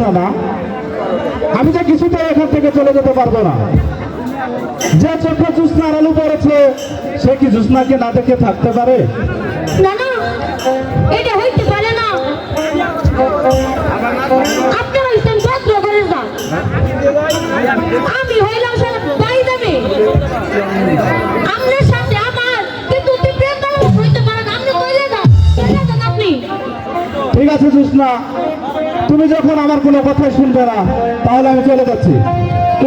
জোসনা না আমি যে কিছুতে এখান থেকে চলে যেতে পারব না। যে চোখে জুসনার আলু পড়েছে, সে কি জুসনাকে না দেখে থাকতে পারে? না না, এটা ঠিক আছে জোসনা তুমি যখন আমার কোনো কথাই শুনবে না, তাহলে আমি চলে যাচ্ছি। তো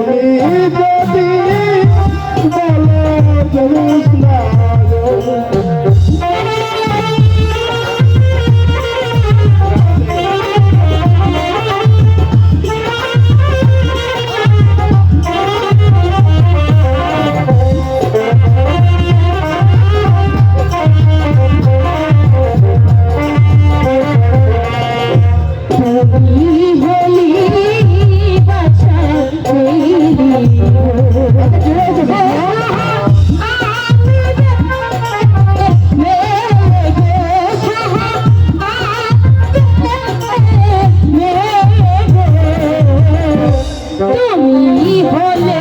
তুমি যদি বলো তুমি তুমি হলে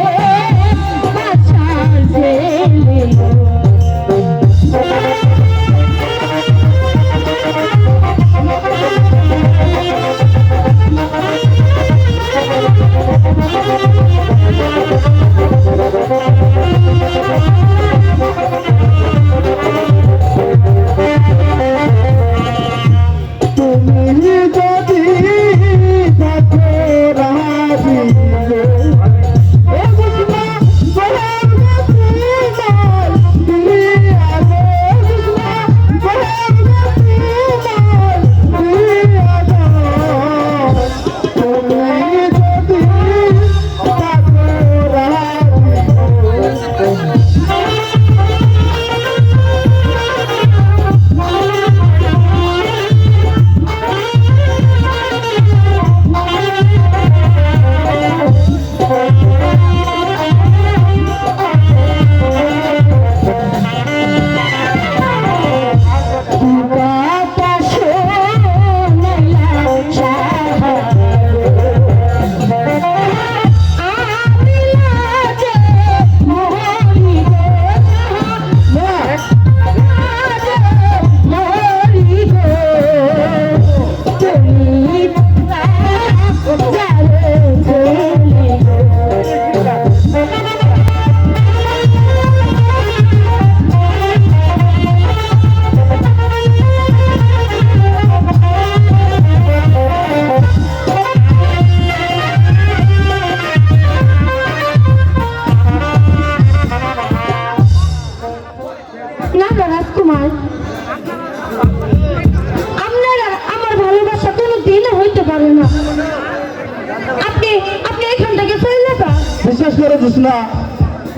বিশ্বাস করো জুসনা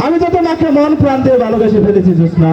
আমি তো তোমাকে মন প্রান্তে ভালোবেসে ফেলেছি জোসনা